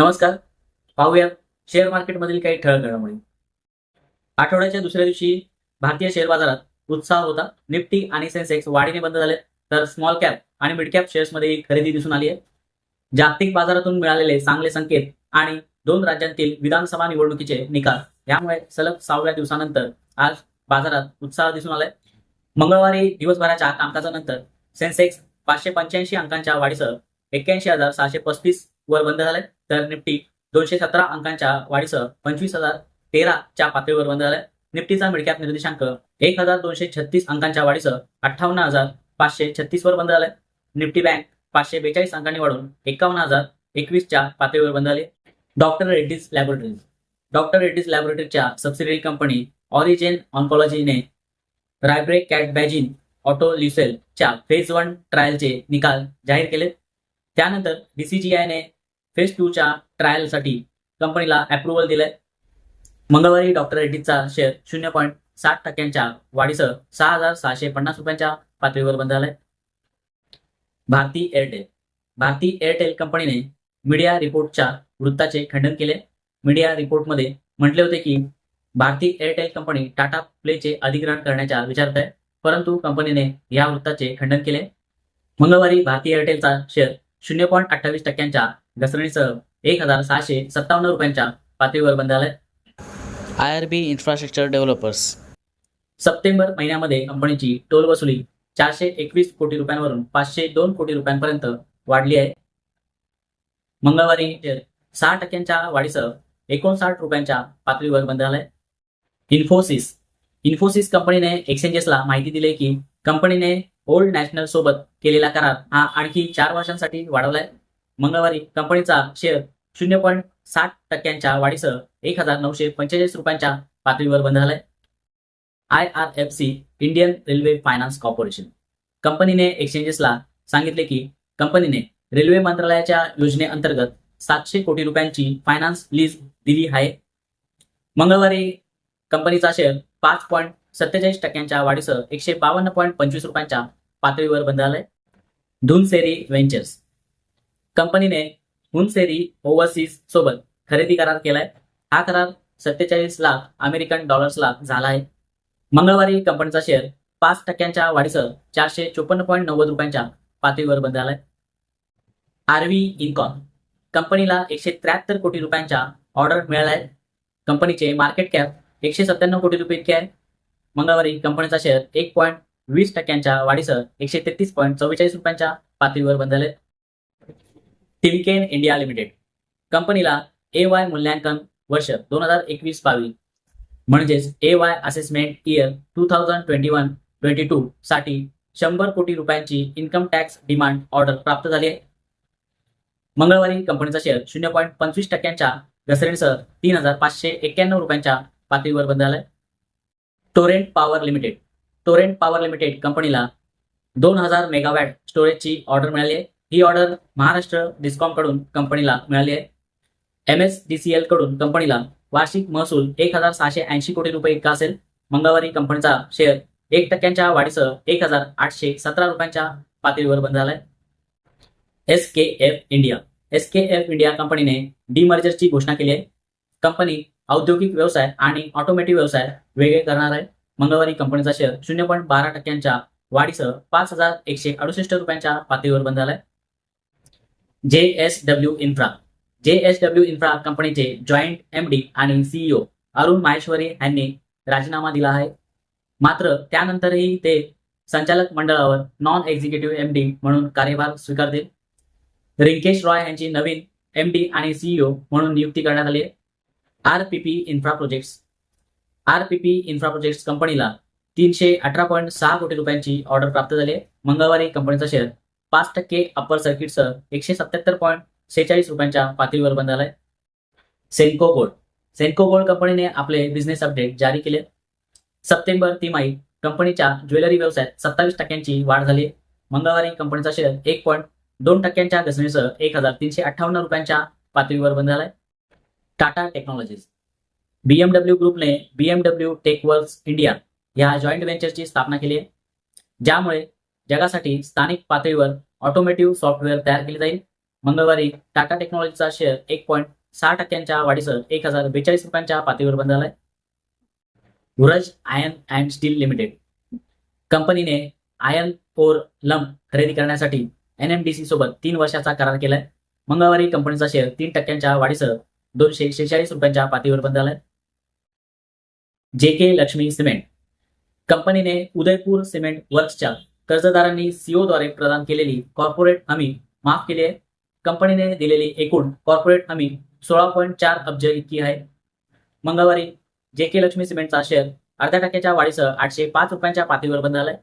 नमस्कार. पाहूया शेअर मार्केटमधील काही ठळक घडामोडी. आठवड्याच्या दुसऱ्या दिवशी भारतीय शेअर बाजारात उत्साह होता. निफ्टी आणि सेन्सेक्स वाढीने बंद झाले. तर स्मॉल कॅप आणि मिड कॅप शेअर्समध्ये खरेदी दिसून आली आहे. जागतिक बाजारातून मिळालेले चांगले संकेत आणि दोन राज्यांतील विधानसभा निवडणुकीचे निकाल. यामुळे सलग सहाव्या दिवसानंतर आज बाजारात उत्साह दिसून आलाय. मंगळवारी दिवसभराच्या कामकाजानंतर सेन्सेक्स पाचशे पंच्याऐंशी अंकांच्या वाढीसह एक्क्याऐंशी हजार सहाशे पस्तीस वर बंद झालाय तर निफ्टी दोनशे सतरा अंकांच्या वाढीसह पंचवीस हजार तेराच्या पातळीवर बंद झालाय. निफ्टीचा मिडकॅप निर्देशांक एक हजार दोनशे छत्तीस अंकांच्या वाढीसह अठ्ठावन्न हजार पाचशे छत्तीस वर बंद झालाय. निफ्टी बँक पाचशे बेचाळीस अंकांनी वाढून एकावन्न हजार एकवीसच्या पातळीवर बंद झाली. Doctor Reddy's laboratories. Doctor Reddy's लॅबोरेटरीच्या subsidiary company Aurigene ऑन्कॉलॉजीने रायब्रेक कॅटबॅजिन ऑटो ल्युसेलच्या फेज वन ट्रायलचे निकाल जाहीर केले. त्यानंतर डीसीजीआयने फेज टूच्या ट्रायलसाठी कंपनीला अप्रुव्हल दिलंय. मंगळवारी डॉक्टर रेड्डीचा शेअर शून्य पॉईंट सात टक्क्यांच्या वाढीसह सहा हजार सहाशे पन्नास रुपयांच्या पातळीवर बंद झालाय. भारती एअरटेल भारती एअरटेल कंपनीने मीडिया रिपोर्टच्या वृत्ताचे खंडन केले. मीडिया रिपोर्टमध्ये म्हटले होते की भारती एअरटेल कंपनी टाटा प्लेचे अधिग्रहण करण्याच्या विचारत आहे परंतु कंपनीने या वृत्ताचे खंडन केले. मंगळवारी भारती एअरटेलचा शेअर शून्य पॉईंट अठ्ठावीस टक्क्यांच्या घसरणीसह एक हजार सहाशे सत्तावन्न रुपयांच्या पातळीवर बंद झालाय. I R B infrastructure developers September महिन्यामध्ये कंपनीची टोल वसुली चारशे एकवीस कोटी रुपयांवरून पाचशे दोन कोटी रुपयांपर्यंत वाढली आहे. मंगळवारी शेअर सहा टक्क्यांच्या वाढीसह एकोणसाठ रुपयांच्या पातळीवर बंद झालाय. इन्फोसिस. इन्फोसिस कंपनीने एक्सचेंजेसला माहिती दिली की कंपनीने ओल्ड नॅशनल सोबत केलेला करार हा आणखी चार वर्षांसाठी वाढवलाय. मंगळवारी कंपनीचा शेअर शून्य पॉईंट साठ टक्क्यांच्या वाढीसह एक हजार नऊशे पंचेचाळीस रुपयांच्या पातळीवर बंद झालाय. I R F C Indian railway finance corporation. कंपनीने एक्सचेंजेसला सांगितले की कंपनीने रेल्वे मंत्रालयाच्या योजनेअंतर्गत सातशे कोटी रुपयांची फायनान्स लीज दिली आहे. मंगळवारी कंपनीचा शेअर पाच पॉईंट सत्तेचाळीस टक्क्यांच्या वाढीसह एकशे बावन्न पॉईंट पंचवीस रुपयांच्या पातळीवर बंद झालाय. धुनसेरी व्हेंचर्स. कंपनीने हुनसेरी ओव्हरसीज सोबत खरेदी करार केलाय. हा करार सत्तेचाळीस लाख अमेरिकन डॉलर्सला झाला आहे. मंगळवारी कंपनीचा शेअर पाच टक्क्यांच्या वाढीसह चारशे चोपन्न पॉईंट नव्वद रुपयांच्या पातळीवर बंद झालाय आरवी इन्कॉन कंपनीला एकशे त्र्याहत्तर कोटी रुपयांच्या ऑर्डर मिळाला आहे कंपनीचे मार्केट कॅप एकशे सत्त्याण्णव कोटी रुपये इतके आहे. मंगळवारी कंपनीचा शेअर एक पॉईंट वीस टक्क्यांच्या वाढीसह एकशे तेहतीस पॉईंट चव्वेचाळीस रुपयांच्या पातळीवर बंद झाले टिमकेन इंडिया लिमिटेड कंपनीला ए वाय मूल्यांकन वर्ष दोन हजार एकवीस बावीस म्हणजेच A Y assessment year two thousand twenty one twenty two साठी शंभर कोटी रुपयांची इन्कम टॅक्स डिमांड ऑर्डर प्राप्त झाली आहे. मंगळवारी कंपनीचा शेअर शून्य पॉईंट पंचवीस टक्क्यांच्या घसरणीसह तीन हजार पाचशे एक्क्याण्णव रुपयांच्या पातळीवर बंद झालाय Torrent power limited Torrent power limited कंपनीला दोन हजार मेगावॅट स्टोरेजची ऑर्डर मिळाली आहे. ही ऑर्डर महाराष्ट्र डिस्कॉमकडून कंपनीला मिळाली आहे. एम एस डी सी एलकडून कंपनीला वार्षिक महसूल एक हजार सहाशे ऐंशी कोटी रुपये इतका असेल. मंगळवारी कंपनीचा शेअर एक टक्क्यांच्या वाढीसह एक हजार आठशे सतरा रुपयांच्या पातळीवर बंद झालाय. S K F India S K F India कंपनीने डीमर्जरची घोषणा केली आहे. कंपनी औद्योगिक व्यवसाय आणि ऑटोमेटिव्ह व्यवसाय वेगळे करणार आहे. मंगळवारी कंपनीचा शेअर शून्य पॉईंट बारा टक्क्यांच्या वाढीसह पाच हजार एकशे अडुसष्ट रुपयांच्या पातळीवर बंद झालाय. J S W infra J S W infra कंपनीचे जॉईंट एमडी आणि सीईओ अरुण माहेश्वरी यांनी राजीनामा दिला आहे. मात्र त्यानंतरही ते संचालक मंडळावर नॉन एक्झिक्युटिव्ह एमडी म्हणून कार्यभार स्वीकारतील. रिंकेश रॉय यांची नवीन एमडी आणि सीईओ म्हणून नियुक्ती करण्यात आली आहे. P infra projects. RPP infra projects कंपनीला तीनशे अठरा पॉईंट सहा कोटी रुपयांची ऑर्डर प्राप्त झाली आहे. मंगळवारी कंपनीचा शेअर पाच टक्के अप्पर सर्किटसह एकशे सत्याहत्तर पॉईंट सेहेचाळीस रुपयांच्या पातळीवर बंद झालाय. सेन्को गोल्ड सेन्को गोल्ड कंपनीने आपले बिझनेस अपडेट जारी केले. सप्टेंबर तिमाही कंपनीच्या ज्वेलरी व्यवसायात सत्तावीस टक्क्यांची वाढ झाली. मंगळवारी कंपनीचा शेअर एक पॉईंट दोन टक्क्यांच्या घसरणीसह एक हजार तीनशे अठ्ठावन्न रुपयांच्या पातळीवर बंद झालाय. टाटा टेक्नॉलॉजीज बीएमडब्ल्यू ग्रुपने बीएमडब्ल्यू टेकवर्क्स इंडिया या जॉईंट व्हेंचरची स्थापना केली आहे. ज्यामुळे जगासाठी स्थानिक पातळीवर ऑटोमेटिव्ह सॉफ्टवेअर तयार केले जाईल. मंगळवारी टाटा टेक्नॉलॉजीचा शेअर एक पॉईंट सहा टक्क्यांच्या वाढीसह एक हजार बेचाळीस रुपयांच्या पातळीवर बंद झालाय Uraj iron and steel limited. कंपनीने आयर्न ओर लंप खरेदी करण्यासाठी एनएमडीसी सोबत तीन वर्षाचा करार केलाय. मंगळवारी कंपनीचा शेअर तीन टक्क्यांच्या वाढीसह दोनशे शेहेचाळीस रुपयांच्या पातळीवर बंद झालाय जे के लक्ष्मी सिमेंट. कंपनीने उदयपूर सिमेंट वर्क्सच्या कर्जदारांनी सीओ द्वारे प्रदान केलेली कॉर्पोरेट हमी माफ केली आहे. कंपनीने दिलेली एकूण कॉर्पोरेट हमी सोळा पॉईंट चार अब्ज इतकी आहे. मंगळवारी जे के लक्ष्मी सिमेंटचा शेअर अर्ध्या टक्क्याच्या वाढीसह आठशे पाच रुपयांच्या पातळीवर बंद झालाय.